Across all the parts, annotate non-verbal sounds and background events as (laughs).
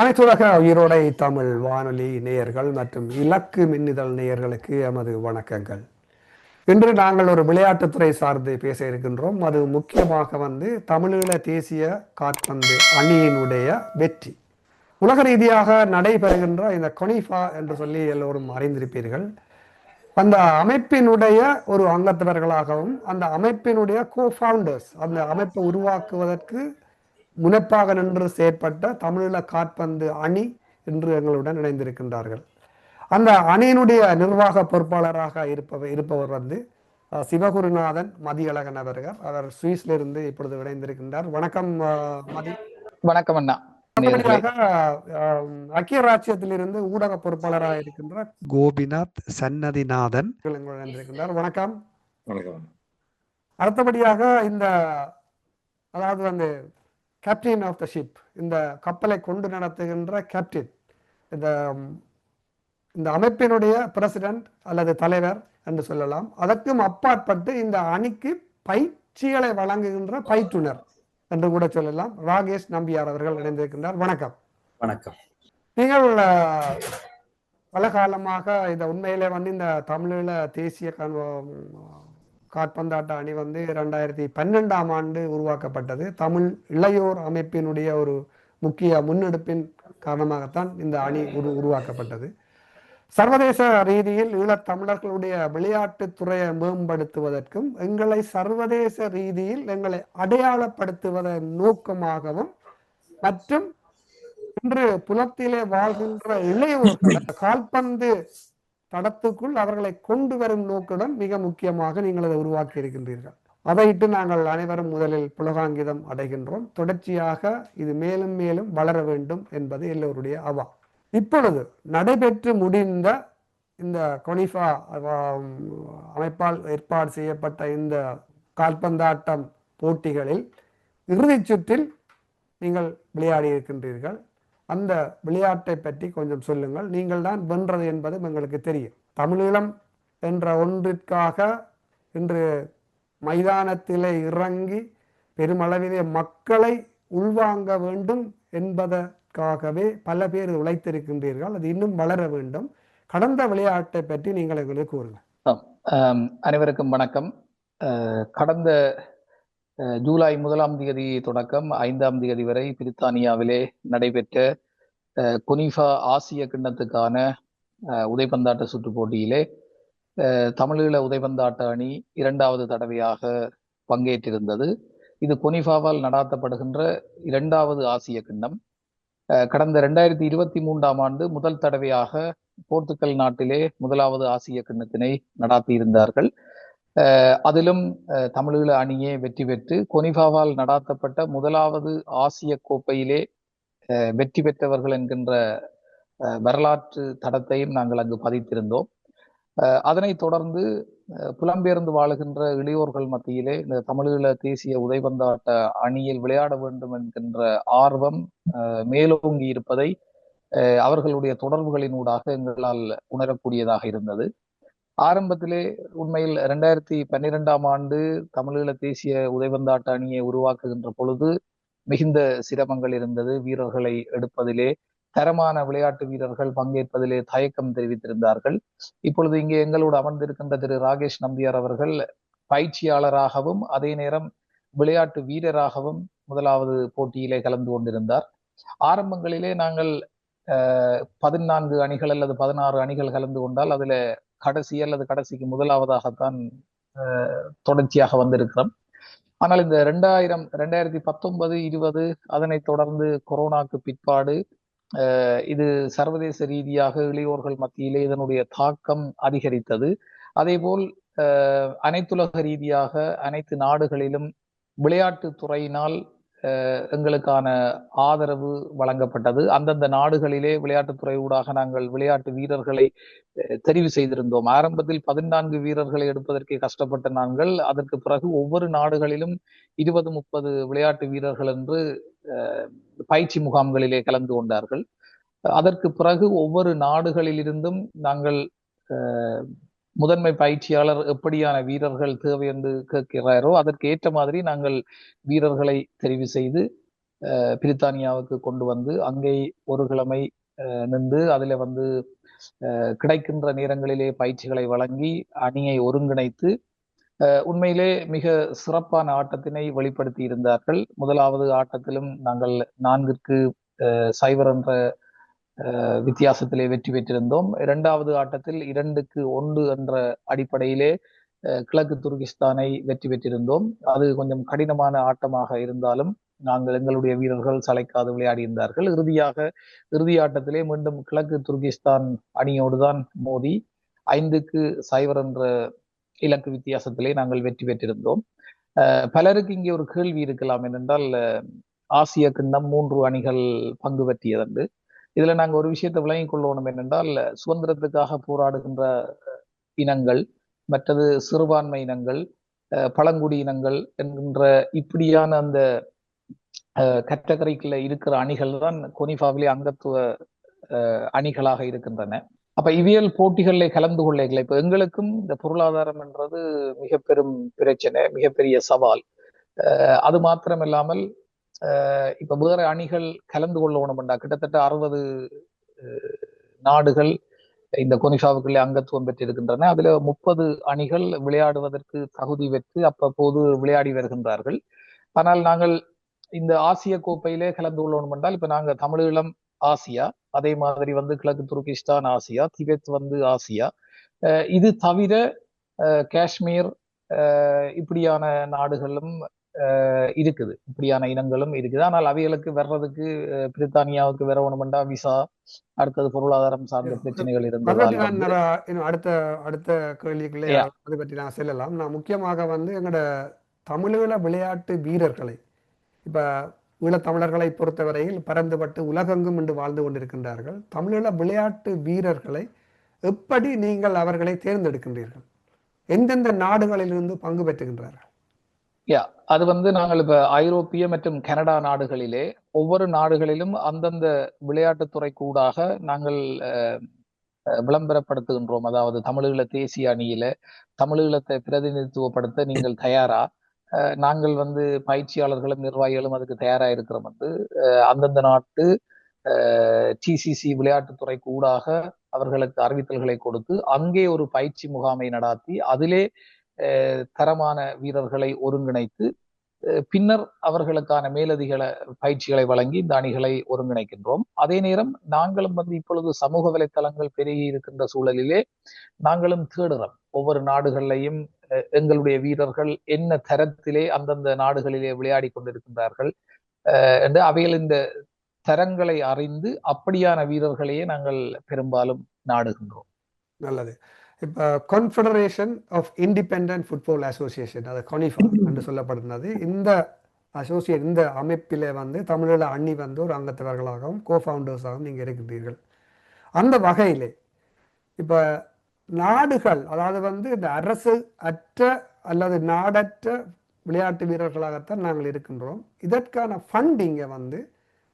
அனைத்துலக உயிரோடை தமிழ் வானொலி நேயர்கள் மற்றும் இலக்கு மின்னிதழ் நேயர்களுக்கு எமது வணக்கங்கள். இன்று நாங்கள் ஒரு விளையாட்டுத்துறை சார்ந்து பேச இருக்கின்றோம். அது முக்கியமாக வந்து தமிழீழ தேசிய காற்பந்து அணியினுடைய வெற்றி. உலக ரீதியாக நடைபெறுகின்ற இந்த கொனிஃபா என்று சொல்லி எல்லோரும் அறிந்திருப்பீர்கள். அந்த அமைப்பினுடைய ஒரு அங்கத்தவர்களாகவும் அந்த அமைப்பினுடைய கோ ஃபவுண்டர்ஸ் அந்த அமைப்பை உருவாக்குவதற்கு முனைப்பாக நின்று செயற்பட்ட தமிழீழ காற்பந்து அணி இன்று எங்களுடன் இணைந்திருக்கின்றார்கள். அந்த அணியினுடைய நிர்வாக பொறுப்பாளராக இருப்பவர் இருப்பவர் வந்து சிவகுருநாதன் மதியழகன் அவர்கள். அவர் சுவிஸ்லிருந்து இப்பொழுது இணைந்திருக்கின்றார். வணக்கம் அஹ், மதி வணக்கம் அண்ணா. ஐக்கிய ராஜ்யத்திலிருந்து ஊடக பொறுப்பாளராக இருக்கின்ற கோபிநாத் சன்னதிநாதன். எங்களுடன் இணைந்திருக்கின்றார். வணக்கம். வணக்கம் அடுத்தபடியாக இந்த அதாவது வந்து கேப்டன் ஆஃப் த ஷிப் இந்த கப்பலை கொண்டு நடத்துகின்ற கேப்டன் இந்த இந்த அமைப்பினுடைய பிரசிடென்ட் அல்லது தலைவர் என்று சொல்லலாம். அதற்கும் அப்பாற்பட்டு இந்த அணிக்கு பயிற்சிகளை வழங்குகின்ற பயிற்றுனர் என்று கூட சொல்லலாம். ராகேஷ் நம்பியார் அவர்கள் இணைந்திருக்கின்றார். வணக்கம். வணக்கம். நீங்கள் பல காலமாக இந்த உண்மையிலே வந்து இந்த தமிழீழ தேசிய காற்பந்தாட்ட அணி வந்து ரெண்டாயிரத்தி பன்னெண்டாம் ஆண்டு உருவாக்கப்பட்டது. தமிழ் இளையோர் அமைப்பினுடைய ஒரு முக்கிய முன்னெடுப்பின் காரணமாகத்தான் இந்த அணி உரு உருவாக்கப்பட்டது. சர்வதேச ரீதியில் ஈழத் தமிழர்களுடைய விளையாட்டுத் துறையை மேம்படுத்துவதற்கும் எங்களை சர்வதேச ரீதியில் எங்களை அடையாளப்படுத்துவதன் நோக்கமாகவும் மற்றும் இன்று புலத்திலே வாழ்கின்ற இளையோர் கால்பந்து தடத்துக்குள் அவர்களை கொண்டு வரும் நோக்குடன் மிக முக்கியமாக நீங்கள் அதை உருவாக்கி இருக்கின்றீர்கள். அதையிட்டு நாங்கள் அனைவரும் முதலில் புலகாங்கிதம் அடைகின்றோம். தொடர்ச்சியாக இது மேலும் மேலும் வளர வேண்டும் என்பது எல்லோருடைய அவா. இப்பொழுது நடைபெற்று முடிந்த இந்த கொனிஃபா அமைப்பால் ஏற்பாடு செய்யப்பட்ட இந்த கால்பந்தாட்டம் போட்டிகளில் இறுதிச் சுற்றில் நீங்கள் விளையாடி இருக்கின்றீர்கள். அந்த விளையாட்டை பற்றி கொஞ்சம் சொல்லுங்கள். நீங்கள் தான் வென்றது என்பதும் எங்களுக்கு தெரியும். தமிழீழம் என்ற ஒன்றிற்காக இன்று மைதானத்திலே இறங்கி பெருமளவிலே மக்களை உள்வாங்க வேண்டும் என்பதற்காகவே பல பேர் உழைத்திருக்கின்றீர்கள். அது இன்னும் வளர வேண்டும். கடந்த விளையாட்டை பற்றி நீங்கள் எங்களுக்கு கூறுங்கள். அனைவருக்கும் வணக்கம். கடந்த ஜூலை முதலாம் தேதி தொடக்கம் ஐந்தாம் தேதி வரை பிரித்தானியாவிலே நடைபெற்ற அஹ், குனிஃபா ஆசிய கிண்ணத்துக்கான அஹ், உதைப்பந்தாட்ட சுற்று போட்டியிலே அஹ், தமிழீழ உதைப்பந்தாட்ட அணி இரண்டாவது தடவையாக பங்கேற்றிருந்தது. இது கொனிஃபாவால் நடாத்தப்படுகின்ற இரண்டாவது ஆசிய கிண்ணம். கடந்த ரெண்டாயிரத்தி இருபத்தி மூன்றாம் ஆண்டு முதல் தடவையாக போர்த்துக்கல் நாட்டிலே முதலாவது ஆசிய கிண்ணத்தினை நடாத்தியிருந்தார்கள். அதிலும் அஹ் தமிழீழ அணியே வெற்றி பெற்று கொனிஃபாவால் நடாத்தப்பட்ட முதலாவது ஆசிய கோப்பையிலே அஹ் வெற்றி பெற்றவர்கள் என்கின்ற வரலாற்று தடத்தையும் நாங்கள் அங்கு பதித்திருந்தோம். அஹ் தொடர்ந்து அஹ் புலம்பெயர்ந்து வாழுகின்ற இளையோர்கள் மத்தியிலே இந்த தமிழீழ தேசிய உதைபந்தாட்ட அணியில் விளையாட வேண்டும் என்கின்ற ஆர்வம் அஹ் மேலோங்கி இருப்பதை அஹ் அவர்களுடைய தொடர்புகளினூடாக எங்களால் உணரக்கூடியதாக இருந்தது. ஆரம்பத்திலே உண்மையில் ரெண்டாயிரத்தி பன்னிரெண்டாம் ஆண்டு தமிழீழ தேசிய உதைவந்தாட்ட அணியை உருவாக்குகின்ற பொழுது மிகுந்த சிரமங்கள் இருந்தது. வீரர்களை எடுப்பதிலே தரமான விளையாட்டு வீரர்கள் பங்கேற்பதிலே தயக்கம் தெரிவித்திருந்தார்கள். இப்பொழுது இங்கே எங்களோடு அமர்ந்திருக்கின்ற திரு ராகேஷ் நம்பியார் அவர்கள் பயிற்சியாளராகவும் அதே நேரம் விளையாட்டு வீரராகவும் முதலாவது போட்டியிலே கலந்து கொண்டிருந்தார். ஆரம்பங்களிலே நாங்கள் பதினான்கு அணிகள் அல்லது பதினாறு அணிகள் கலந்து கொண்டால் அதுல கடைசி அல்லது கடைசிக்கு முதலாவதாகத்தான் தொடர்ச்சியாக வந்திருக்கிறோம். ஆனால் இந்த ரெண்டாயிரம் ரெண்டாயிரத்தி பத்தொன்பது இருபது அதனைத் தொடர்ந்து கொரோனாக்கு பிற்பாடு இது சர்வதேச ரீதியாக இளையோர்கள் மத்தியிலே இதனுடைய தாக்கம் அதிகரித்தது. அதேபோல் அனைத்துலக ரீதியாக அனைத்து நாடுகளிலும் விளையாட்டு துறையினால் எங்களுக்கான ஆதரவு வழங்கப்பட்டது. அந்தந்த நாடுகளிலே விளையாட்டுத்துறை ஊடாக நாங்கள் விளையாட்டு வீரர்களை அஹ், தெரிவு செய்திருந்தோம். ஆரம்பத்தில் பதினான்கு வீரர்களை எடுப்பதற்கு கஷ்டப்பட்ட நாங்கள். அதற்கு பிறகு ஒவ்வொரு நாடுகளிலும் இருபது முப்பது விளையாட்டு வீரர்கள் என்று அஹ், பயிற்சி முகாம்களிலே கலந்து கொண்டார்கள். அதற்கு பிறகு ஒவ்வொரு நாடுகளிலிருந்தும் நாங்கள் அஹ், முதன்மை பயிற்சியாளர் எப்படியான வீரர்கள் தேவை என்று கேட்கிறாரோ அதற்கு ஏற்ற மாதிரி நாங்கள் வீரர்களை தெரிவு செய்து அஹ், பிரித்தானியாவுக்கு கொண்டு வந்து அங்கே ஒரு கிழமை அஹ், நின்று அதில் வந்து அஹ், கிடைக்கின்ற நேரங்களிலே பயிற்சிகளை வழங்கி அணியை ஒருங்கிணைத்து அஹ், உண்மையிலே மிக சிறப்பான ஆட்டத்தினை வெளிப்படுத்தி இருந்தார்கள். முதலாவது ஆட்டத்திலும் நாங்கள் நான்கிற்கு அஹ், என்ற வித்தியாசத்திலே வெற்றி பெற்றிருந்தோம். இரண்டாவது ஆட்டத்தில் இரண்டுக்கு ஒன்று என்ற அடிப்படையிலே கிழக்கு துருகிஸ்தானை வெற்றி பெற்றிருந்தோம். அது கொஞ்சம் கடினமான ஆட்டமாக இருந்தாலும் நாங்கள் எங்களுடைய வீரர்கள் சளைக்காது விளையாடி இருந்தார்கள் இறுதியாக இறுதி ஆட்டத்திலே மீண்டும் கிழக்கு துருகிஸ்தான் அணியோடு தான் மோதி ஐந்துக்கு சைவர் என்ற இலக்கு வித்தியாசத்திலே நாங்கள் வெற்றி பெற்றிருந்தோம். பலருக்கு இங்கே ஒரு கேள்வி இருக்கலாம். என்னென்றால் ஆசிய கிண்ணம் மூன்று அணிகள் பங்கு பற்றியதன்று. இதுல நாங்க ஒரு விஷயத்தை விளங்கிக் கொள்ளணும் என்னென்றால் சுதந்திரத்துக்காக போராடுகின்ற இனங்கள் மற்றது சிறுபான்மை இனங்கள் அஹ், பழங்குடி இனங்கள் என்கின்ற இப்படியான அந்த கட்டகரைக்குள்ள இருக்கிற அணிகள் தான் கொனிஃபாவிலே அங்கத்துவ அஹ், அணிகளாக இருக்கின்றன. அப்ப இவியல் போட்டிகளில் கலந்து கொள்ளைகளை. இப்ப எங்களுக்கும் இந்த பொருளாதாரம் என்றது மிக பெரும் பிரச்சனை மிகப்பெரிய சவால். அது மாத்திரமில்லாமல் இப்ப வேற அணிகள் கலந்து கொள்ள கொள்ளணும்டா கிட்டத்தட்ட அறுபது நாடுகள் இந்த கொனிஷாவுக்குள்ளே அங்கத்துவம் பெற்றிருக்கின்றன. அதுல முப்பது அணிகள் விளையாடுவதற்கு தகுதி பெற்று அப்பப்போது விளையாடி வருகின்றார்கள். ஆனால் நாங்கள் இந்த ஆசிய கோப்பையிலே கலந்து கொள்ளணும் என்றால் இப்ப நாங்க தமிழீழம் ஆசியா அதே மாதிரி வந்து கிழக்கு துருக்கிஸ்தான் ஆசியா திபெத் வந்து ஆசியா. இது தவிர காஷ்மீர் இப்படியான நாடுகளும் இருக்குது. இப்படியான இனங்களும் இருக்குது. ஆனால் அவைகளுக்கு வர்றதுக்கு பிரித்தானியாவுக்கு வரணுமெண்டா விசா அடுத்தது பொருளாதாரம் சார்ந்த பிரச்சனைகள் இன்னும் அடுத்த அடுத்த கேள்விக்குள்ளே. அதை பற்றி நான் செல்லலாம். நான் முக்கியமாக வந்து எங்களோட தமிழீழ விளையாட்டு வீரர்களை இப்ப ஈழத்தமிழர்களை பொறுத்தவரையில் பரந்துபட்டு உலகெங்கும் இன்று வாழ்ந்து கொண்டிருக்கின்றார்கள். தமிழீழ விளையாட்டு வீரர்களை எப்படி நீங்கள் அவர்களை தேர்ந்தெடுக்கின்றீர்கள்? எந்தெந்த நாடுகளிலிருந்து பங்கு பெற்றுகின்றார்கள்? யா அது வந்து நாங்கள் இப்ப ஐரோப்பிய மற்றும் கனடா நாடுகளிலே ஒவ்வொரு நாடுகளிலும் அந்தந்த விளையாட்டுத்துறை கூடாக நாங்கள் விளம்பரப்படுத்துகின்றோம். அதாவது தமிழீழ தேசிய அணியில தமிழீழத்தை பிரதிநிதித்துவப்படுத்த நீங்கள் தயாரா? அஹ், நாங்கள் வந்து பயிற்சியாளர்களும் நிர்வாகிகளும் அதுக்கு தயாரா இருக்கிறோம் வந்து அந்தந்த நாட்டு டிசிசி விளையாட்டுத்துறை கூடாக அவர்களுக்கு அறிவித்தல்களை கொடுத்து அங்கே ஒரு பயிற்சி முகாமை நடாத்தி அதிலே தரமான வீரர்களை ஒருங்கிணைத்து பின்னர் அவர்களுக்கான மேலதிக பயிற்சிகளை வழங்கி இந்த அணிகளை ஒருங்கிணைக்கின்றோம். அதே நேரம் நாங்களும் வந்து இப்பொழுது சமூக வலைத்தளங்கள் பெருகி இருக்கின்ற சூழலிலே நாங்களும் தேடுறோம். ஒவ்வொரு நாடுகளிலையும் அஹ், எங்களுடைய வீரர்கள் என்ன தரத்திலே அந்தந்த நாடுகளிலே விளையாடி கொண்டிருக்கின்றார்கள் அஹ், என்று அவைகள் இந்த தரங்களை அறிந்து அப்படியான வீரர்களையே நாங்கள் பெரும்பாலும் நாடுகின்றோம். நல்லது. இப்போ confederation of independent football association அதை கொனிஃபா என்று சொல்லப்படுகிறது. இந்த அசோசியேட் இந்த அமைப்பில் வந்து தமிழீழ அண்ணி வந்து ஒரு அங்கத்தவர்களாகவும் கோ ஃபவுண்டர்ஸாகவும் நீங்கள் இருக்கின்றீர்கள். அந்த வகையிலே இப்போ நாடுகள் அதாவது வந்து இந்த அரசு அற்ற அல்லது நாடற்ற விளையாட்டு வீரர்களாகத்தான் நாங்கள் இருக்கின்றோம். இதற்கான ஃபண்டிங்கை வந்து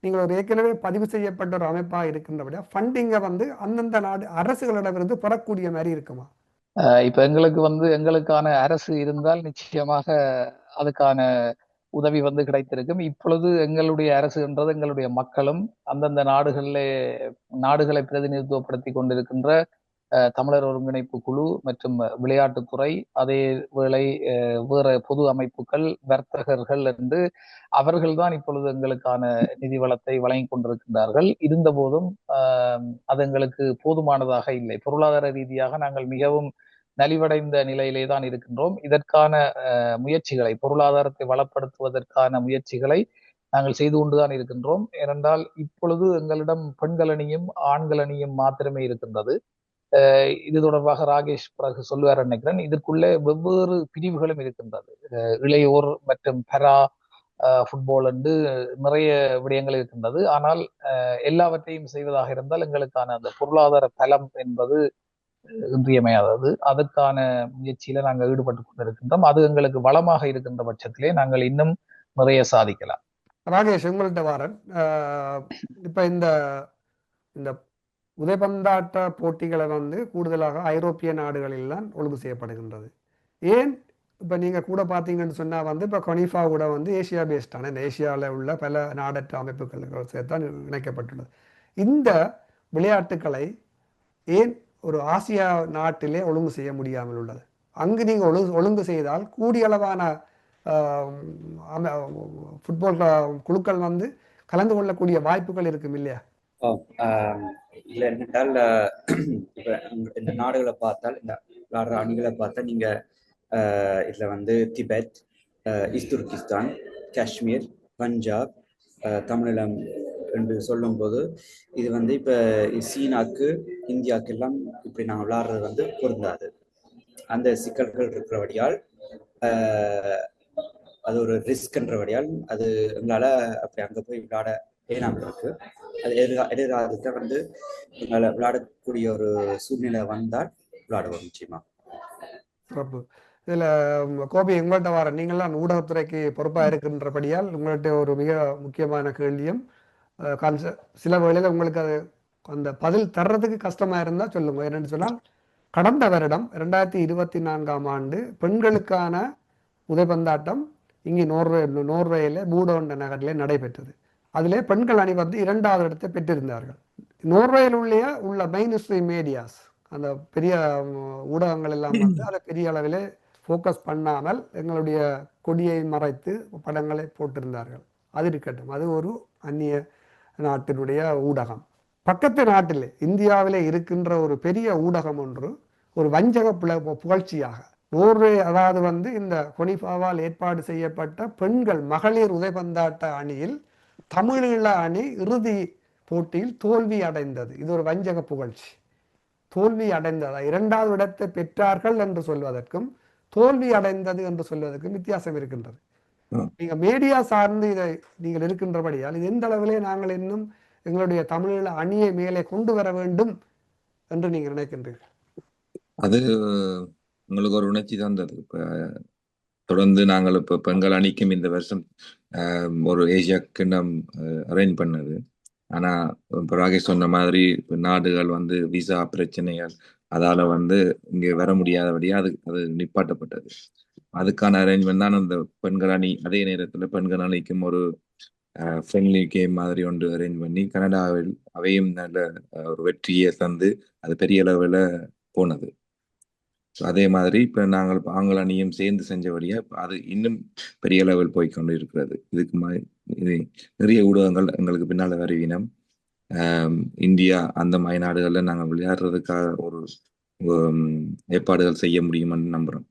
நீங்கள் ஒரு ஏற்கனவே பதிவு செய்யப்பட்ட ஒரு அமைப்பாக இருக்கின்றபடியா ஃபண்டிங்கை வந்து அந்தந்த நாடு அரசுகளிடமிருந்து பெறக்கூடிய மாதிரி இருக்குமா? அஹ் இப்ப எங்களுக்கு வந்து எங்களுக்கான அரசு இருந்தால் நிச்சயமாக அதுக்கான உதவி வந்து கிடைத்திருக்கும். இப்பொழுது எங்களுடைய அரசுன்றது எங்களுடைய மக்களும் அந்தந்த நாடுகளிலே நாடுகளை பிரதிநிதித்துவப்படுத்தி கொண்டிருக்கின்ற தமிழர் ஒருங்கிணைப்பு குழு மற்றும் விளையாட்டுத்துறை அதே வேளை அஹ், வேற பொது அமைப்புகள் வர்த்தகர்கள் என்று அவர்கள்தான் இப்பொழுது எங்களுக்கான நிதி வளத்தை வழங்கி கொண்டிருக்கின்றார்கள். இருந்தபோதும் ஆஹ், அது எங்களுக்கு போதுமானதாக இல்லை. பொருளாதார ரீதியாக நாங்கள் மிகவும் நலிவடைந்த நிலையிலே தான் இருக்கின்றோம். இதற்கான அஹ், முயற்சிகளை பொருளாதாரத்தை வளப்படுத்துவதற்கான முயற்சிகளை நாங்கள் செய்து கொண்டுதான் இருக்கின்றோம். ஏனென்றால் இப்பொழுது எங்களிடம் பெண்கள் அணியும் ஆண்கள் அணியும் மாத்திரமே இருக்கின்றது. இது தொடர்பாக ராகேஷ் பிறகு சொல்லுவார் நினைக்கிறேன். இதற்குள்ளே வெவ்வேறு பிரிவுகளும் இருக்கின்றது. இளையோர் மற்றும் பெரா ஃபுட்பால் என்று நிறைய விடயங்கள் இருக்கின்றது. ஆனால் எல்லாவற்றையும் செய்வதாக இருந்தால் எங்களுக்கான அந்த பொருளாதார பலம் என்பது இன்றியமையாதது. அதற்கான முயற்சியில நாங்கள் ஈடுபட்டு கொண்டிருக்கின்றோம். அது எங்களுக்கு வளமாக இருக்கின்ற பட்சத்திலே நாங்கள் இன்னும் நிறைய சாதிக்கலாம். ராகேஷ் உங்கள்கிட்ட வாரன். இப்ப இந்த இந்த உதைபந்தாட்ட போட்டிகளை வந்து கூடுதலாக ஐரோப்பிய நாடுகளில்தான் ஒழுங்கு செய்யப்படுகின்றது. ஏன்? இப்போ நீங்கள் கூட பார்த்தீங்கன்னு சொன்னால் வந்து இப்போ கொனிஃபா கூட வந்து ஏசியா பேஸ்டான இந்த ஏசியாவில் உள்ள பல நாடற்ற அமைப்புகள் சேர்த்தான் இணைக்கப்பட்டுள்ளது. இந்த விளையாட்டுக்களை ஏன் ஒரு ஆசியா நாட்டிலே ஒழுங்கு செய்ய முடியாமல் உள்ளது? அங்கு நீங்கள் ஒழுங்கு ஒழுங்கு செய்தால் கூடிய அளவான ஃபுட்பால் குழுக்கள் வந்து கலந்து கொள்ளக்கூடிய வாய்ப்புகள் இருக்கும் இல்லையா? இல்லை என்னென்றால் இப்போ இந்த நாடுகளை பார்த்தால் இந்த விளாடுற அணிகளை பார்த்தா நீங்கள் இதில் வந்து Tibet east Turkistan Kashmir Punjab Tamil Eelam என்று சொல்லும்போது இது வந்து இப்போ சீனாக்கு இந்தியாவுக்கு எல்லாம் இப்படி நாங்கள் விளாடுறது வந்து பொருந்தாது. அந்த சிக்கல்கள் இருக்கிறபடியால் அது ஒரு ரிஸ்க்ன்றபடியால் அது எங்களால் அப்படி அங்கே போய் விளையாட ஏனாமல் இருக்கு அது எதிர்கா எதிர்காலத்தை வந்து உங்களை விளையாடக்கூடிய ஒரு சூழ்நிலை வந்தால் விளையாடுவோம் நிச்சயமா. பிரபு இதில் கோபி உங்கள்கிட்ட வர நீங்களாம் ஊடகத்துறைக்கு பொறுப்பா இருக்கின்றபடியால் உங்கள்கிட்ட ஒரு மிக முக்கியமான கேள்வியும் சில வேளையில உங்களுக்கு அது அந்த பதில் தர்றதுக்கு கஷ்டமா இருந்தா சொல்லுங்க. என்னென்னு சொன்னால் கடந்த வருடம் ரெண்டாயிரத்தி இருபத்தி நான்காம் ஆண்டு பெண்களுக்கான உதைபந்தாட்டம் இங்கே நோர்வே நோர்வேயில் பூடோண்ட நகரிலே நடைபெற்றது. அதிலே பெண்கள் அணி வந்து இரண்டாவது இடத்தை பெற்றிருந்தார்கள். நோர்வேயில் உள்ள உள்ள மெயின் ஸ்ட்ரீம் மீடியாஸ் அந்த பெரிய ஊடகங்கள் எல்லாம் வந்து அதை பெரிய அளவில் ஃபோக்கஸ் பண்ணாமல் எங்களுடைய கொடியை மறைத்து படங்களை போட்டிருந்தார்கள். அது இருக்கட்டும் அது ஒரு அந்நிய நாட்டினுடைய ஊடகம். பக்கத்து நாட்டில் இந்தியாவிலே இருக்கின்ற ஒரு பெரிய ஊடகம் ஒன்று ஒரு வஞ்சக புகழ்ச்சியாக. நோர்வே அதாவது வந்து இந்த கொனிஃபாவால் ஏற்பாடு செய்யப்பட்ட பெண்கள் மகளிர் உதைபந்தாட்ட அணியில் தமிழீழ அணி இறுதி போட்டியில் தோல்வி அடைந்தது. இது ஒரு வஞ்சக புகழ்ச்சி. தோல்வி அடைந்ததா? இரண்டாவது இடத்தை பெற்றார்கள் என்று சொல்வதற்கும் தோல்வி அடைந்தது என்று சொல்வதற்கும் வித்தியாசம் இருக்கின்றது. நீங்க மீடியா சார்ந்து இதை நீங்கள் இருக்கின்றபடியால் இது எந்த அளவிலே நாங்கள் இன்னும் எங்களுடைய தமிழீழ அணியை மேலே கொண்டு வர வேண்டும் என்று நீங்க நினைக்கின்றீர்கள்? அது உங்களுக்கு ஒரு உணர்ச்சி தந்தது. இப்ப தொடர்ந்து நாங்கள் இப்போ பெண்கள் அணிக்கும் இந்த வருஷம் ஒரு ஏசியா கிண்ணம் அரேஞ்ச் பண்ணது. ஆனா இப்போ ராகேஷ் சொன்ன மாதிரி நாடுகள் வந்து விசா பிரச்சனைகள் அதால வந்து இங்கே வர முடியாதபடியா அது அது நிப்பாட்டப்பட்டது. அதுக்கான அரேஞ்ச்மெண்ட் தான் அந்த பெண்கள் அணி அதே நேரத்தில் பெண்கள் அணிக்கும் ஒரு ஃப்ரெண்ட்லி கேம் மாதிரி ஒன்று அரேஞ்ச் பண்ணி கனடாவில் அவையும் நல்ல ஒரு வெற்றியை தந்து அது பெரிய அளவில் போனது. அதே மாதிரி இப்போ நாங்கள் ஆங்கில அணியும் சேர்ந்து செஞ்சபடியா அது இன்னும் பெரிய லெவல் போய் கொண்டு இருக்கிறது இதுக்கு மாதிரி நிறைய ஊடகங்கள் எங்களுக்கு பின்னால் வருவினம் இந்தியா அந்த மாதிரி நாடுகளில் நாங்கள் விளையாடுறதுக்காக ஒரு ஏற்பாடுகள் செய்ய முடியும்னு நம்புகிறோம்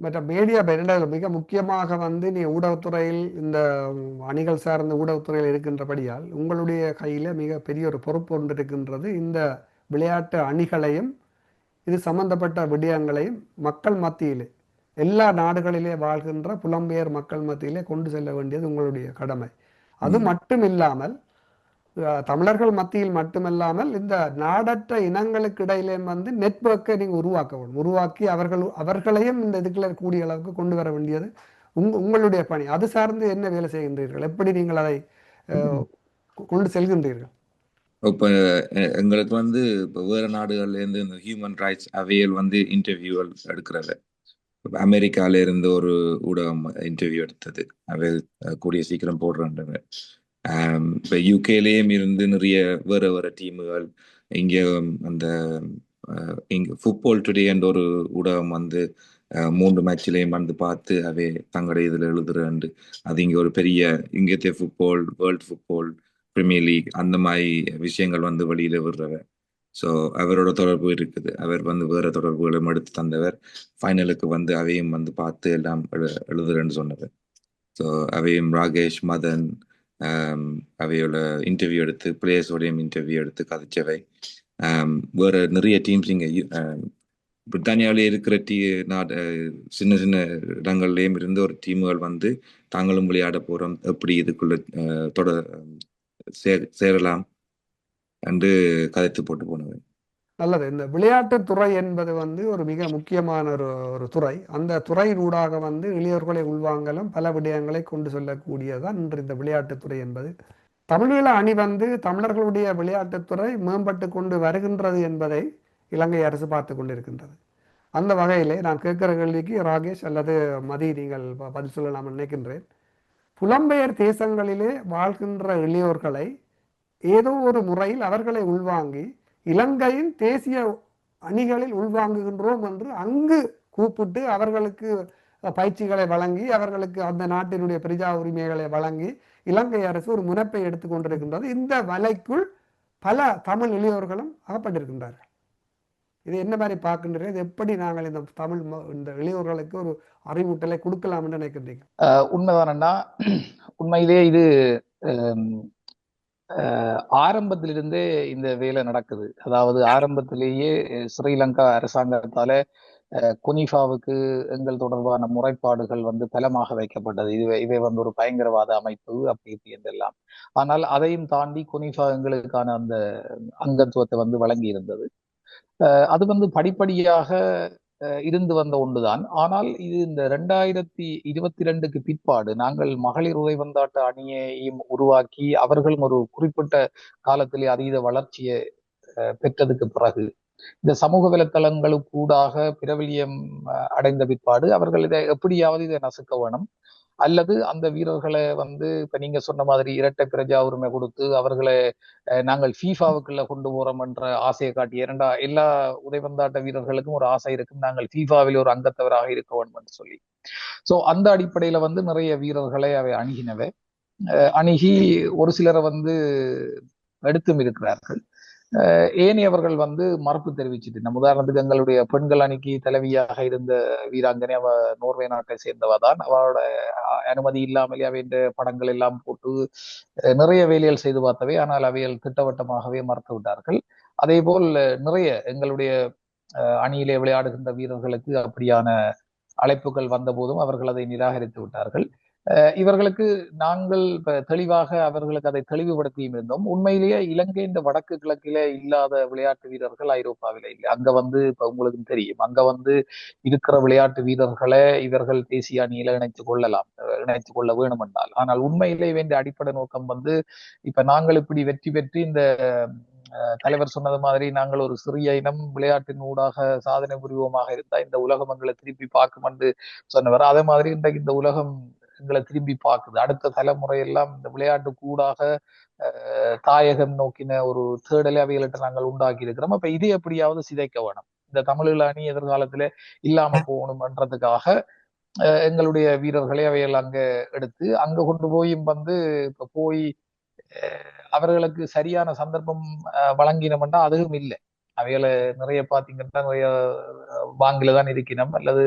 மற்ற மீடியா இரண்டாவது மிக முக்கியமாக வந்து நீ ஊடகத்துறையில் இந்த அணிகள் சார்ந்த ஊடகத்துறையில் இருக்கின்றபடியால் உங்களுடைய கையில் மிக பெரிய ஒரு பொறுப்பு ஒன்று இருக்கின்றது இந்த விளையாட்டு அணிகளையும் இது சம்பந்தப்பட்ட விடயங்களையும் மக்கள் மத்தியிலே எல்லா நாடுகளிலே வாழ்கின்ற புலம்பெயர் மக்கள் மத்தியிலே கொண்டு செல்ல வேண்டியது உங்களுடைய கடமை. அது மட்டும் இல்லாமல் தமிழர்கள் மத்தியில் மட்டுமல்லாமல் இந்த நாடற்ற இனங்களுக்கு இடையிலே வந்து நெட்ஒர்க்கை நீங்கள் உருவாக்க வேண்டும். உருவாக்கி அவர்கள் அவர்களையும் இந்த இதுக்குள்ள கூடிய அளவுக்கு கொண்டு வர வேண்டியது உங் உங்களுடைய பணி. அது சார்ந்து என்ன வேலை செய்கின்றீர்கள்? எப்படி நீங்கள் அதை கொண்டு செல்கின்றீர்கள்? இப்போ எங்களுக்கு வந்து இப்போ வேறு நாடுகள்லேருந்து இந்த ஹியூமன் ரைட்ஸ் அவையல் வந்து இன்டர்வியூவல் எடுக்கிறது. இப்போ அமெரிக்கால இருந்து ஒரு ஊடகம் இன்டர்வியூ எடுத்தது. அவை கூடிய சீக்கிரம் போடுறாங்க இப்போ யூகேலேயும் இருந்து நிறைய வேறு வேறு டீமுகள் இங்கே அந்த இங்கே ஃபுட்பால் டுடே என்ற ஒரு ஊடகம் வந்து மூன்று மேட்ச்லேயும் வந்து பார்த்து அவை தங்களுடைய இதில் எழுதுறேன். அது இங்கே ஒரு பெரிய இங்கத்திய football world football premier league அந்த மாதிரி விஷயங்கள் வந்து வெளியில விடுறவர் ஸோ அவரோட தொடர்பு இருக்குது. அவர் வந்து வேற தொடர்புகளும் எடுத்து தந்தவர். ஃபைனலுக்கு வந்து அவையும் வந்து பார்த்து எல்லாம் எழு எழுதுறேன்னு சொன்னவர். ஸோ அவையும் ராகேஷ் மதன் அவையோட இன்டர்வியூ எடுத்து பிளேயர்ஸோடையும் இன்டர்வியூ எடுத்து கதைச்சவை. வேற நிறைய டீம்ஸ் இங்கே பிரித்தானியாவிலே இருக்கிற டீ நாடு சின்ன சின்ன இடங்கள்லேயும் இருந்து ஒரு டீமுகள் வந்து தாங்களும் விளையாட போகிறோம் எப்படி இதுக்குள்ள தொட சேரலாம் என்று கதைத்து போட்டு போனது நல்லது. இந்த விளையாட்டு துறை என்பது வந்து ஒரு மிக முக்கியமான ஒரு ஒரு துறை. அந்த துறையினூடாக வந்து இளையோர்களை உள்வாங்கலும் பல விடயங்களை கொண்டு செல்லக்கூடியதான் இன்று இந்த விளையாட்டுத்துறை என்பது. தமிழீழ அணி வந்து தமிழர்களுடைய விளையாட்டுத்துறை மேம்பட்டு கொண்டு வருகின்றது என்பதை இலங்கை அரசு பார்த்து கொண்டிருக்கின்றது. அந்த வகையிலே நான் கேட்கிற கேள்விக்கு ராகேஷ் அல்லது மதி நீங்கள் பதில் சொல்லலாம் நினைக்கின்றேன். புலம்பெயர் தேசங்களிலே வாழ்கின்ற இளையோர்களை ஏதோ ஒரு முறையில் அவர்களை உள்வாங்கி இலங்கையின் தேசிய அணிகளில் உள்வாங்குகின்றோம் என்று அங்கு கூப்பிட்டு அவர்களுக்கு பயிற்சிகளை வழங்கி அவர்களுக்கு அந்த நாட்டினுடைய பிரஜா உரிமைகளை வழங்கி இலங்கை அரசு ஒரு முனைப்பை எடுத்துக்கொண்டிருக்கின்றது இந்த வலைக்குள் பல தமிழ் இளையோர்களும் அகப்பட்டிருக்கின்றார்கள். இது என்ன மாதிரி பார்க்கின்றீர்கள் இது எப்படி நாங்கள் இந்த தமிழ் இந்த இளையோர்களுக்கு ஒரு அறிவூட்டலை கொடுக்கலாம்னு நினைக்கிறீங்க நினைக்கின்றீங்க உண்மையிலே இது ஆரம்பத்திலிருந்தே இந்த வேலை நடக்குது. அதாவது ஆரம்பத்திலேயே ஸ்ரீலங்கா அரசாங்கத்தால அஹ், குனிஃபாவுக்கு எங்கள் தொடர்பான முறைப்பாடுகள் வந்து பலமாக வைக்கப்பட்டது. இது இவை வந்து ஒரு பயங்கரவாத அமைப்பு அப்படி இப்படி என்றெல்லாம். ஆனால் அதையும் தாண்டி குனிஃபா எங்களுக்கான அந்த அங்கத்துவத்தை வந்து வழங்கி இருந்தது அது வந்து படிப்படியாக அஹ், இருந்து வந்த ஒன்றுதான் ஆனால் இது இந்த ரெண்டாயிரத்தி இருபத்தி ரெண்டுக்கு பிற்பாடு நாங்கள் மகளிர் உதைவந்தாட்ட அணியையும் உருவாக்கி அவர்களும் ஒரு குறிப்பிட்ட காலத்திலே அதீத வளர்ச்சியை அஹ், பெற்றதுக்கு பிறகு இந்த சமூக வலைத்தளங்களுக்கூடாக பிரபலியம் அஹ், அடைந்த பிற்பாடு அவர்கள் இதை எப்படியாவது இதை நசுக்க வேணும். அல்லது அந்த வீரர்களை வந்து இப்ப நீங்க சொன்ன மாதிரி இரட்டை பிரஜா உரிமை கொடுத்து அவர்களை நாங்கள் ஃபீஃபாவுக்குள்ள கொண்டு போறோம் என்ற ஆசையை காட்டி இரண்டா எல்லா உதைபந்தாட்ட வீரர்களுக்கும் ஒரு ஆசை இருக்கும். நாங்கள் ஃபீஃபாவில் ஒரு அங்கத்தவராக இருக்க வேண்டும் என்று சொல்லி. சோ அந்த அடிப்படையில வந்து நிறைய வீரர்களை அவை அணுகினவை. அணுகி ஒரு சிலரை வந்து எடுத்தும் இருக்கிறார்கள். ஏனையவர்கள் வந்து மறுப்பு தெரிவிச்சுட்டு நம்ம உதாரணத்துக்கு எங்களுடைய பெண்கள் அணிக்கு தலைவியாக இருந்த வீராங்கனை அவ நோர்வே நாட்டை சேர்ந்தவ தான். அவளோட அனுமதி இல்லாமலே அவையின் படங்கள் எல்லாம் போட்டு நிறைய வேலைகள் செய்து பார்த்தவை. ஆனால் அவைகள் திட்டவட்டமாகவே மறுத்து விட்டார்கள். அதே போல் நிறைய எங்களுடைய அணியிலே விளையாடுகின்ற வீரர்களுக்கு அப்படியான அழைப்புகள் வந்த போதும் அவர்கள் அதை நிராகரித்து விட்டார்கள். இவர்களுக்கு நாங்கள் தெளிவாக அவர்களுக்கு அதை தெளிவுபடுத்தியும் இருந்தோம். உண்மையிலேயே இலங்கை இந்த வடக்கு கிழக்கிலே இல்லாத விளையாட்டு வீரர்கள் ஐரோப்பாவில இல்லை. அங்க வந்து இப்ப உங்களுக்கு தெரியும். அங்க வந்து இருக்கிற விளையாட்டு வீரர்களை இவர்கள் தேசிய அணியில இணைத்துக் கொள்ளலாம். இணைத்து இணைத்துக் கொள்ள வேணும் என்றால் ஆனால் உண்மையிலே வேண்டிய அடிப்படை நோக்கம் வந்து இப்ப நாங்கள் இப்படி வெற்றி பெற்று இந்த அஹ், தலைவர் சொன்னது மாதிரி நாங்கள் ஒரு சிறிய இனம் விளையாட்டின் ஊடாக சாதனை புரிவோமாக இருந்தா இந்த உலகம் எங்களை திருப்பி பார்க்கும் என்று சொன்னவர். அதே மாதிரி இன்றைக்கு இந்த உலகம் எங்களை திரும்பி பார்க்குது. அடுத்த தலைமுறை எல்லாம் இந்த விளையாட்டு கூடாக தாயகம் நோக்கின ஒரு தேடலை அவைகள்ட்ட நாங்கள் உண்டாக்கி இருக்கிறோம் அப்ப இது எப்படியாவது சிதைக்க வேணும். இந்த தமிழீழ அணி எதிர்காலத்துல இல்லாம போகணும்ன்றதுக்காக எங்களுடைய வீரர்களை அவைகள் அங்க எடுத்து அங்க கொண்டு போயும் வந்து இப்ப போய் அவர்களுக்கு சரியான சந்தர்ப்பம் அஹ், வழங்கினோம்னா அதுவும் இல்லை. அவைகளை நிறைய பாத்தீங்கன்னா நிறைய வாங்கில தான் இருக்கணும் அல்லது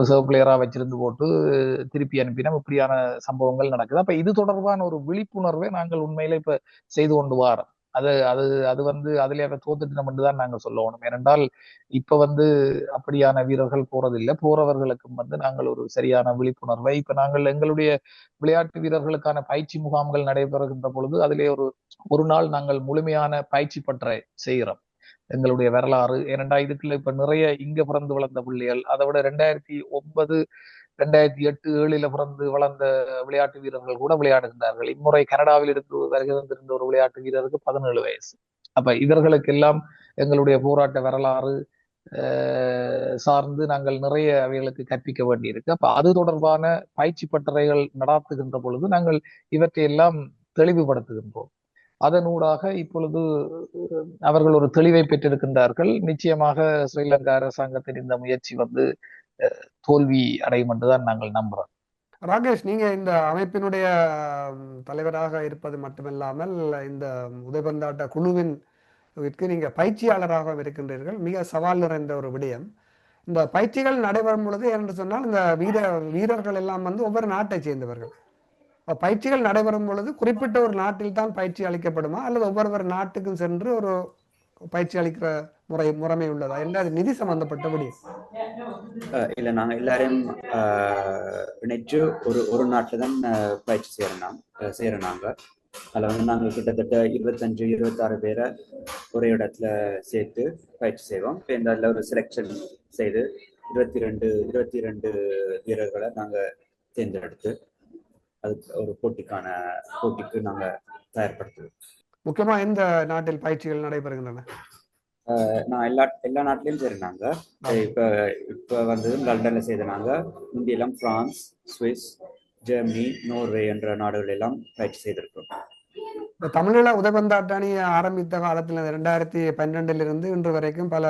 ரிசர்வ் பிளேயரா வச்சிருந்து போட்டு திருப்பி அனுப்பினா இப்படியான சம்பவங்கள் நடக்குது. அப்ப இது தொடர்பான ஒரு விழிப்புணர்வை நாங்கள் உண்மையில இப்ப செய்து கொண்டு வாரோம். அது அது அது வந்து அதுல அவ தோத்துட்டு மட்டும் தான் நாங்க சொல்லணும் ஏனென்றால் இப்ப வந்து அப்படியான வீரர்கள் போறதில்லை. போறவர்களுக்கும் வந்து நாங்கள் ஒரு சரியான விழிப்புணர்வை இப்ப நாங்கள் எங்களுடைய விளையாட்டு வீரர்களுக்கான பயிற்சி முகாம்கள் நடைபெறுகின்ற பொழுது அதிலே ஒரு ஒரு நாள் நாங்கள் முழுமையான பயிற்சி பற்றை செய்கிறோம். எங்களுடைய வரலாறு. ஏனென்றா இதுக்குள்ள இப்ப நிறைய இங்க பிறந்து வளர்ந்த பிள்ளைகள் அதை விட ரெண்டாயிரத்தி ஒன்பது ரெண்டாயிரத்தி எட்டு ஏழுல பிறந்து வளர்ந்த விளையாட்டு வீரர்கள் கூட விளையாடுகின்றார்கள். இம்முறை கனடாவில் இருந்து வருகை தந்திருந்த ஒரு விளையாட்டு வீரருக்கு பதினேழு வயசு. அப்ப இவர்களுக்கெல்லாம் எங்களுடைய போராட்ட வரலாறு சார்ந்து நாங்கள் நிறைய அவைகளுக்கு கற்பிக்க வேண்டியிருக்கு. அப்ப அது தொடர்பான பயிற்சி பட்டறைகள் நடாத்துகின்ற பொழுது நாங்கள் இவற்றையெல்லாம் தெளிவுபடுத்துகின்றோம். அதனூடாக இப்பொழுது அவர்கள் ஒரு தெளிவை பெற்றிருக்கின்றார்கள். நிச்சயமாக ஸ்ரீலங்கா அரசாங்கத்தின் இந்த முயற்சி வந்து தோல்வி அடையும் என்றுதான் நாங்கள் நம்புறோம். ராகேஷ் நீங்க இந்த அமைப்பினுடைய தலைவராக இருப்பது மட்டுமில்லாமல் இந்த உதயபந்தாட்ட குழுவின் விற்கு நீங்க பயிற்சியாளராகவும் இருக்கின்றீர்கள். மிக சவால் நிறைந்த ஒரு விடயம். இந்த பயிற்சிகள் நடைபெறும் பொழுது என்று சொன்னால் இந்த வீர வீரர்கள் எல்லாம் வந்து ஒவ்வொரு நாட்டை சேர்ந்தவர்கள். பயிற்சிகள் நடைபெறும் பொழுது குறிப்பிட்ட ஒரு நாட்டில் தான் பயிற்சி அளிக்கப்படுமா? அல்லது ஒவ்வொரு நாட்டுக்கும் சென்று ஒரு பயிற்சி அளிக்கிற முறை முறைமை உள்ளதா? என்று அது நிதி சம்பந்தப்பட்டபடி இல்லை நாங்கள் இல்ல நாங்க எல்லாரையும் இணைச்சு ஒரு ஒரு நாட்டில் தான் பயிற்சி செய்யறோம் செய்யறோம் நாங்க. அதில் வந்து நாங்கள் கிட்டத்தட்ட இருபத்தஞ்சு இருபத்தாறு பேரை ஒரே இடத்துல சேர்த்து பயிற்சி செய்வோம். இப்போ இந்த அதில் ஒரு செலெக்ஷன் செய்து இருபத்தி ரெண்டு இருபத்தி ரெண்டு வீரர்களை நாங்கள் தேர்ந்தெடுத்து அதுக்கு ஒரு போட்டிக்கான போட்டிக்கு நாங்கள் தயார்படுத்துவோம். முக்கியமா எந்த நாட்டில் பயிற்சிகள் நடைபெறுகின்றன? நான் எல்லா எல்லா நாட்டிலையும் சேர்ந்தாங்க இப்ப இப்ப வந்து லண்டன்ல செய்தாங்க இந்தியெல்லாம் பிரான்ஸ் சுவிஸ் ஜெர்மனி நோர்வே என்ற நாடுகள் எல்லாம் பயிற்சி செய்திருக்கிறோம். இந்த தமிழீழ உதயபந்தாட்ட அணி ஆரம்பித்த காலத்தில் ரெண்டாயிரத்தி பன்னிரெண்டிலிருந்து இன்று வரைக்கும் பல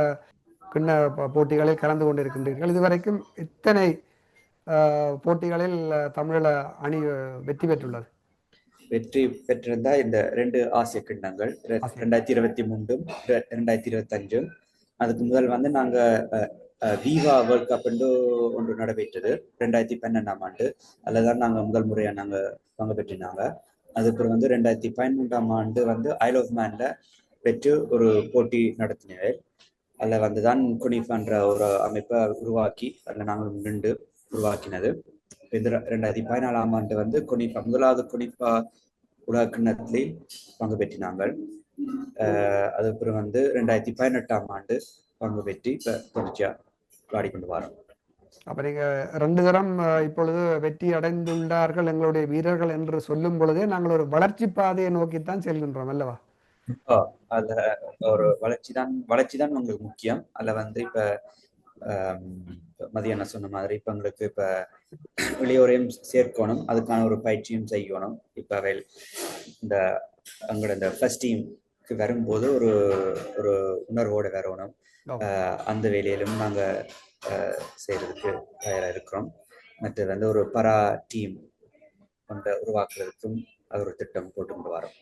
கிண்ண போட்டிகளில் கலந்து கொண்டிருக்கின்றீர்கள். இதுவரைக்கும் எத்தனை அஹ், போட்டிகளில் தமிழீழ அணி வெற்றி பெற்றுள்ளது. வெற்றி பெற்றிருந்த இந்த ரெண்டு ஆசிய கிண்ணங்கள். ரெண்டாயிரத்தி இருபத்தி மூன்றும் ரெண்டாயிரத்தி இருபத்தி அஞ்சும் அதுக்கு முதல் வந்து நாங்க வீவா வேர்ல்ட் கப் என்று ஒன்று நடைபெற்றது ரெண்டாயிரத்தி பன்னெண்டாம் ஆண்டு. அதில் தான் நாங்கள் முதல் முறையாக நாங்கள் பங்கு பெற்றினாங்க அதுக்கப்புறம் வந்து ரெண்டாயிரத்தி பதிமூன்றாம் ஆண்டு வந்து ஐல் ஆஃப் மேன்ல பெற்று ஒரு போட்டி நடத்தினவர் அதில் வந்து தான் குனிஃபான்ற ஒரு அமைப்பை உருவாக்கி அதில் நாங்கள் நின்று உருவாக்கினது. இது ரெண்டாயிரத்தி பதினாலாம் ஆண்டு வந்து குனிஃபா முதலாவது குனிஃபா உலக கிண்ணத்திலே பங்கு பெற்றினாங்கள் அதுக்கப்புறம் வந்து ரெண்டாயிரத்தி பதினெட்டாம் ஆண்டு பங்கு பெற்றி இப்போ தொடர்ச்சியாக விளையாடிக்கொண்டு வரோம். அப்ப நீங்க ரெண்டு தரம் இப்பொழுது வெற்றி அடைந்துள்ளார்கள் எங்களுடைய வீரர்கள் என்று சொல்லும் பொழுதே நாங்கள் ஒரு வளர்ச்சி பாதையை நோக்கித்தான் செல்கின்றோம் அல்லவா? அதுல ஒரு வளர்ச்சி தான் வளர்ச்சி தான் உங்களுக்கு முக்கியம். அதுல வந்து இப்ப மதியம் சொன்ன மாதிரி இப்ப உங்களுக்கு இப்ப இளையோரையும் சேர்க்கணும். அதுக்கான ஒரு பயிற்சியும் செய்யணும். இப்ப அவை இந்த அங்களோட இந்த ஃபர்ஸ்ட் டீமுக்கு வரும்போது ஒரு ஒரு உணர்வோட வரணும். அந்த வேலையிலும் நாங்க ஆஹ் செய்யறதுக்கு தயாரா இருக்கிறோம். மற்றது வந்து ஒரு பரா டீம் கொண்ட உருவாக்குறதுக்கும் அது ஒரு திட்டம் போட்டு கொண்டு வரோம்.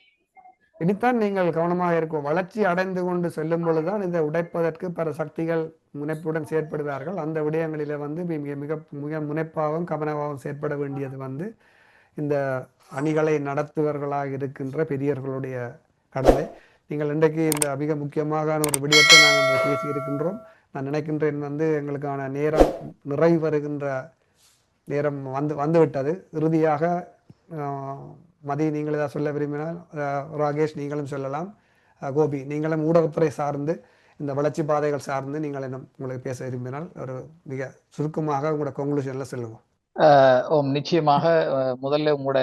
இனித்தான் நீங்கள் கவனமாக இருக்கும். வளர்ச்சி அடைந்து கொண்டு செல்லும் பொழுதுதான் இதை உடைப்பதற்கு பல சக்திகள் முனைப்புடன் செயற்படுவார்கள் அந்த விடயங்களில் வந்து மிக மிக மிக முனைப்பாகவும் கவனமாகவும் செயற்பட வேண்டியது வந்து இந்த அணிகளை நடத்துவர்களாக இருக்கின்ற பெரியவர்களுடைய கடமை. நீங்கள் இன்றைக்கு இந்த மிக முக்கியமான ஒரு விடயத்தை நாங்கள் பேசி இருக்கின்றோம் நான் நினைக்கின்றேன் வந்து எங்களுக்கான நேரம் நிறைவு வருகின்ற நேரம் வந்து வந்துவிட்டது. இறுதியாக மதி நீங்கள் ஏதாவது சொல்ல விரும்பினால் ராகேஷ் நீங்களும் சொல்லலாம். கோபி நீங்களும் ஊடகத்துறை சார்ந்து இந்த வளர்ச்சி பாதைகள் சார்ந்து நீங்கள் என்ன உங்களுக்கு பேச விரும்பினால் ஒரு மிக சுருக்கமாக உங்களோட கொங்க்ளூஷன்ல சொல்லுங்க ஓம். நிச்சயமாக முதல்ல உங்களோட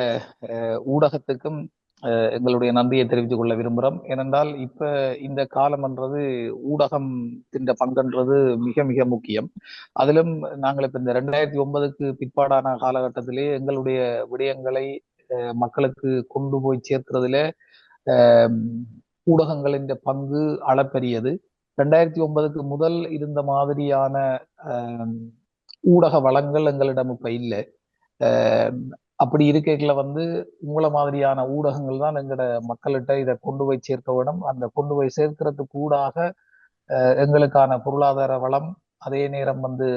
ஊடகத்துக்கும் எங்களுடைய நன்றியை தெரிவித்துக் கொள்ள விரும்புகிறோம் ஏனென்றால் இப்ப இந்த காலம்ன்றது ஊடகம் தின்ற பங்குன்றது மிக மிக முக்கியம். அதிலும் நாங்கள் இப்ப இந்த ரெண்டாயிரத்தி ஒன்பதுக்கு பிற்பாடான காலகட்டத்திலே எங்களுடைய விடயங்களை மக்களுக்கு கொண்டு போய் சேர்க்கிறதுல ஊடகங்களின் பங்கு அளப்பரியது. ரெண்டாயிரத்தி ஒன்பதுக்கு முதல் இருந்த மாதிரியான ஊடக வளங்கள் எங்களிடம் இப்ப இல்லை. அப்படி இருக்கைகளை வந்து உங்களை மாதிரியான ஊடகங்கள் தான் எங்களோட மக்கள்கிட்ட இதை கொண்டு போய் சேர்க்க வேணும். அந்த கொண்டு போய் சேர்க்கிறதுக்கு கூடாக எங்களுக்கான பொருளாதார வளம் அதே நேரம் வந்து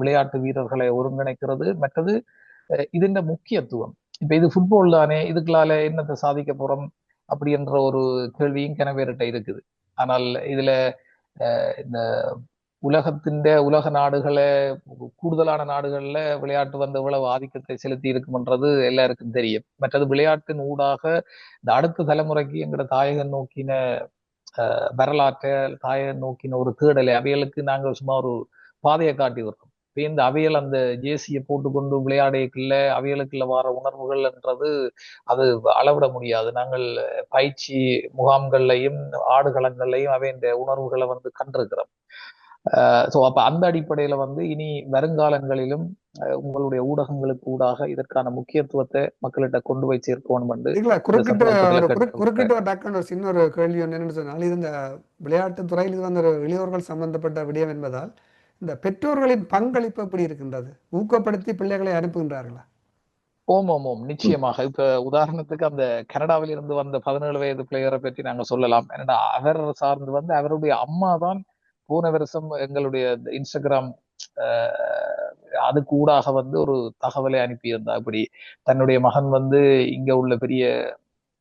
விளையாட்டு வீரர்களை ஒருங்கிணைக்கிறது மற்றது இதன் முக்கியத்துவம். இப்ப இது ஃபுட்பால் தானே இதுக்குள்ளால என்னத்தை சாதிக்க போறோம் அப்படின்ற ஒரு கேள்வியும் கிணவேறிட்ட இருக்குது. ஆனால் இதுல இந்த உலகத்தின் உலக நாடுகளை கூடுதலான நாடுகள்ல விளையாட்டு வந்து எவ்வளவு ஆதிக்கத்தை செலுத்தி இருக்கும்ன்றது எல்லாருக்கும் தெரியும். மற்றது விளையாட்டின் ஊடாக இந்த அடுத்த தலைமுறைக்கு எங்களோட தாயகம் நோக்கின அஹ், வரலாற்றை தாயகம் நோக்கின ஒரு தேடலை அவைகளுக்கு நாங்கள் சும்மா ஒரு பாதையை காட்டி வர்றோம். இந்த அவைகள் அந்த ஜேசியை போட்டுக்கொண்டு விளையாடைக்குள்ள அவைகளுக்குள்ள வர உணர்வுகள்ன்றது அது அளவிட முடியாது. நாங்கள் பயிற்சி முகாம்கள்லையும் ஆடுகளங்கள்லையும் அவை இந்த உணர்வுகளை வந்து கண்டிருக்கிறோம். ஸோ அப்ப அந்த அடிப்படையில வந்து இனி வருங்காலங்களிலும் உங்களுடைய ஊடகங்களுக்கு ஊடாக இதற்கான முக்கியத்துவத்தை மக்கள்கிட்ட கொண்டு போய் சேர்க்கணும் என்று குறுக்கிட்டு சந்தர்ப்பத்துல ஒரு சின்ன ஒரு கேள்வி ஒன்று என்னன்னு சொன்னால் இது இந்த விளையாட்டுத் துறையில் இது வந்து இளையோர்கள் சம்பந்தப்பட்ட விடயம் என்பதால் இந்த பெற்றோர்களின் பங்களிப்பு எப்படி இருக்கின்றது? ஊக்கப்படுத்தி பிள்ளைகளை அனுப்புகின்றார்களா? ஓம் ஓம் ஓம். நிச்சயமாக. இப்ப உதாரணத்துக்கு அந்த கனடாவில் இருந்து வந்த பதினேழு வயது பிள்ளையரை பற்றி நாங்க சொல்லலாம். ஏன்னா அவர் சார்ந்து வந்து அவருடைய அம்மா தான் போன வருஷம் எங்களுடைய இந்த இன்ஸ்டாகிராம் அது கூடாக வந்து ஒரு தகவலை அனுப்பியிருந்தா இப்படி தன்னுடைய மகன் வந்து இங்க உள்ள பெரிய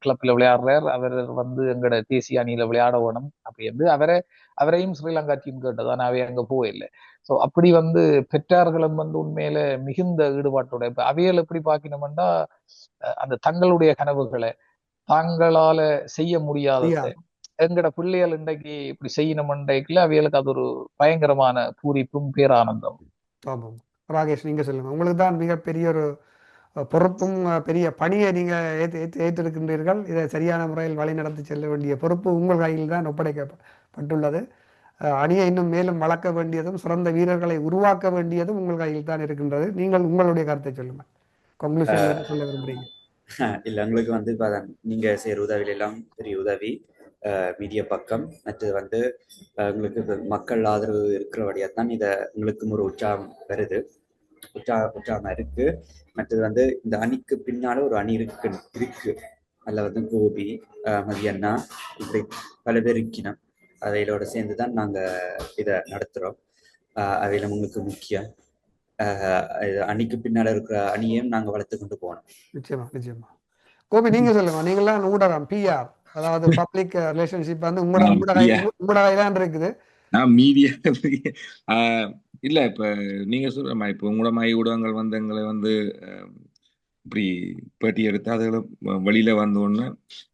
கிளப்ல விளையாடுறார். அவர் வந்து எங்களோட தேசிய அணியில விளையாட வேணும் அப்படி வந்து அவரை அவரையும் ஸ்ரீலங்கா டீம் கேட்டது ஆனா அவை அங்க போகல ஸோ அப்படி வந்து பெற்றார்களும் வந்து உண்மையில மிகுந்த ஈடுபாட்டோட இப்ப அவைகள் எப்படி பார்க்கணும்னா அந்த தங்களுடைய கனவுகளை தாங்களால செய்ய முடியாது. எங்கட பிள்ளைகள் இன்றைக்கு இப்படி செய்யணும்ன்றைக்குல அவைகளுக்கு அது ஒரு பயங்கரமான பூரிப்பும் பேரானந்தம் ராகேஷ் நீங்க சொல்லுங்க. உங்களுக்கு தான் மிகப்பெரிய ஒரு பொறுப்பும் பெரிய பணியை நீங்க ஏற்று ஏற்று ஏற்றிருக்கின்றீர்கள் இதை சரியான முறையில் வழிநடத்தி செல்ல வேண்டிய பொறுப்பு உங்கள் கையில் தான் ஒப்படைக்கப்பட்டுள்ளது. அணியை இன்னும் மேலும் வளர்க்க வேண்டியதும் சிறந்த வீரர்களை உருவாக்க வேண்டியதும் உங்கள் கையில் தான் இருக்கின்றது. நீங்கள் உங்களுடைய கருத்தை சொல்லுங்கள். கன்க்ளூஷன் சொல்ல விரும்புறீங்க? (laughs) இல்லை உங்களுக்கு வந்து இப்போ நீங்கள் செய்கிற உதவியில எல்லாம் பெரிய உதவி. மீடியா பக்கம் மற்றது வந்து உங்களுக்கு மக்கள் ஆதரவு இருக்கிறபடியாக தான் இதை உங்களுக்கும் ஒரு உற்சாகம் வருது. உற்சா உற்சாகமாக இருக்கு. மற்றது வந்து இந்த அணிக்கு பின்னால ஒரு அணி இருக்கு இருக்கு. அதில் வந்து கோபி மதியண்ணா இப்படி பல பேர் இருக்கணும் அவைகளோட சேர்ந்து தான் நாங்கள் இதை நடத்துகிறோம் அவையில உங்களுக்கு முக்கியம். அணிக்கு பின்னால இருக்கிற அணியையும் நாங்கள் வளர்த்து கொண்டு போகணும். நிச்சயமா நிச்சயமா. கோபி நீங்க சொல்லுங்க. நீங்களாம் ஊடகம் பிஆர் அதாவது பப்ளிக் ரிலேஷன்ஷிப் வந்து உங்களோட உங்களோட கை PR. உங்களோட கைதான் இருக்குது. நான் மீடியா இல்ல இப்ப நீங்க சொல்ற மாதிரி இப்போ உங்களோட மாதிரி ஊடகங்கள் வந்து எங்களை வந்து இப்படி பேட்டி எடுத்து அதுகளை வெளியில வந்த உடனே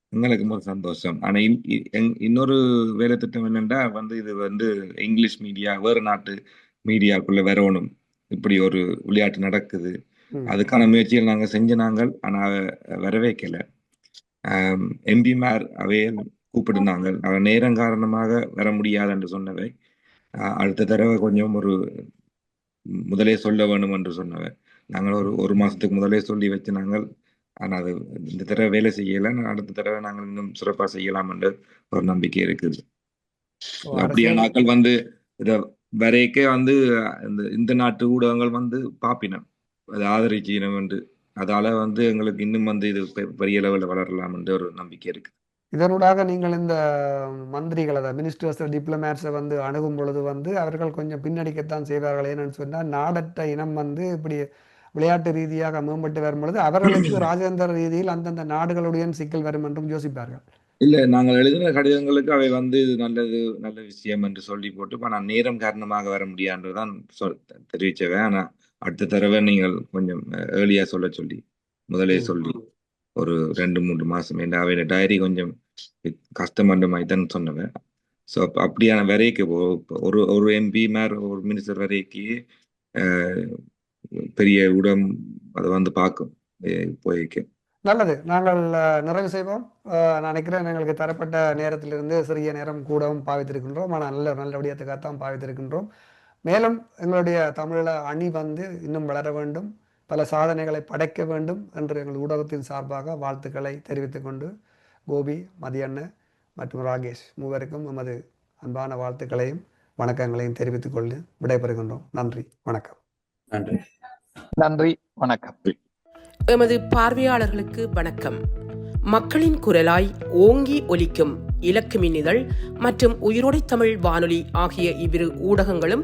எங்களுக்கு ஒரு சந்தோஷம். ஆனா இன்- இ- எங்- இன்னொரு வேலை திட்டம் என்னன்னா வந்து இது வந்து இங்கிலீஷ் மீடியா வேறு நாட்டு மீடியாக்குள்ள வரணும். இப்படி ஒரு விளையாட்டு நடக்குது. அதுக்கான முயற்சிகள் நாங்க செஞ்ச நாங்கள் ஆனா வரவேக்கல எம்பிமார் அவையே கூப்பிடுனாங்க அவ நேரம் காரணமாக வர முடியாது என்று சொன்னவை அடுத்த தடவை கொஞ்சம் ஒரு முதலே சொல்ல வேணும் என்று சொன்னவை நாங்கள் ஒரு ஒரு மாசத்துக்கு முதலே சொல்லி வச்சு நாங்கள் ஆனா அது இந்த தடவை வேலை செய்யல. அடுத்த தடவை நாங்கள் இன்னும் சிறப்பா செய்யலாம் என்ற ஒரு நம்பிக்கை இருக்குது. அரசியல் ஆட்கள் வந்து இத வரைக்கே வந்து இந்த இந்த நாட்டு ஊடகங்கள் வந்து பாப்பினம். அதை ஆதரிச்சினம் என்று. அதால வந்து எங்களுக்கு இன்னும் வந்து இது பெரிய லெவலில் வளரலாம் என்ற ஒரு நம்பிக்கை இருக்கு இதனூடாக நீங்கள் இந்த மந்திரிகள் அதை மினிஸ்டர்ஸ் டிப்ளமேட்ஸை வந்து அணுகும் பொழுது வந்து அவர்கள் கொஞ்சம் பின்னடிக்கத்தான் செய்வார்கள். ஏன்னு சொன்னால் நாடற்ற இனம் வந்து இப்படி விளையாட்டு ரீதியாக மேம்பட்டு வரும் பொழுது அவர்களுக்கு (clears throat) ராஜேந்திர ரீதியில் அந்தந்த நாடுகளுடன் சிக்கல் வரும் என்றும் யோசிப்பார்கள். இல்ல நாங்கள் எழுதின கடிதங்களுக்கு அவை வந்து இது நல்லது நல்ல விஷயம் என்று சொல்லி போட்டு ஆனால் நேரம் காரணமாக வர முடியாதுதான் சொல் தெரிவிச்சவன். ஆனா அடுத்த தடவை நீங்கள் கொஞ்சம் ஏர்லியா சொல்ல சொல்லி முதலே. சொல்லி. ஒரு ரெண்டு மூன்று மாசம். என்ன அவையோட டைரி கொஞ்சம் கஷ்டமன்ற மாதிரி தான் சொன்னவன் ஸோ அப்படியான வரைக்கு ஒரு ஒரு எம்பி மேர் ஒரு மினிஸ்டர் வரைக்கு பெரிய உடம் அதை வந்து பார்க்கும் அஹ் போய்க்கு. நல்லது. நாங்கள் நிறைவு செய்வோம். நான் நினைக்கிறேன் எங்களுக்கு தரப்பட்ட நேரத்திலிருந்து சிறிய நேரம் கூடவும் பாவித்திருக்கின்றோம். ஆனால் நல்ல நல்லபடியாக விடயத்துக்காகத்தான் பாவித்திருக்கின்றோம். மேலும் எங்களுடைய தமிழில் அணி வந்து இன்னும் வளர வேண்டும். பல சாதனைகளை படைக்க வேண்டும் என்று எங்கள் ஊடகத்தின் சார்பாக வாழ்த்துக்களை தெரிவித்துக் கொண்டு கோபி மதியண்ண மற்றும் ராகேஷ் மூவருக்கும் எமது அன்பான வாழ்த்துக்களையும் வணக்கங்களையும் தெரிவித்துக் கொண்டு விடைபெறுகின்றோம். நன்றி வணக்கம். நன்றி. நன்றி வணக்கம். எமது பார்வையாளர்களுக்கு வணக்கம். மக்களின் குரலாய் ஓங்கி ஒலிக்கும் இலக்கு மின்னிதழ் மற்றும் உயிரோடை தமிழ் வானொலி ஆகிய இவ்விரு ஊடகங்களும்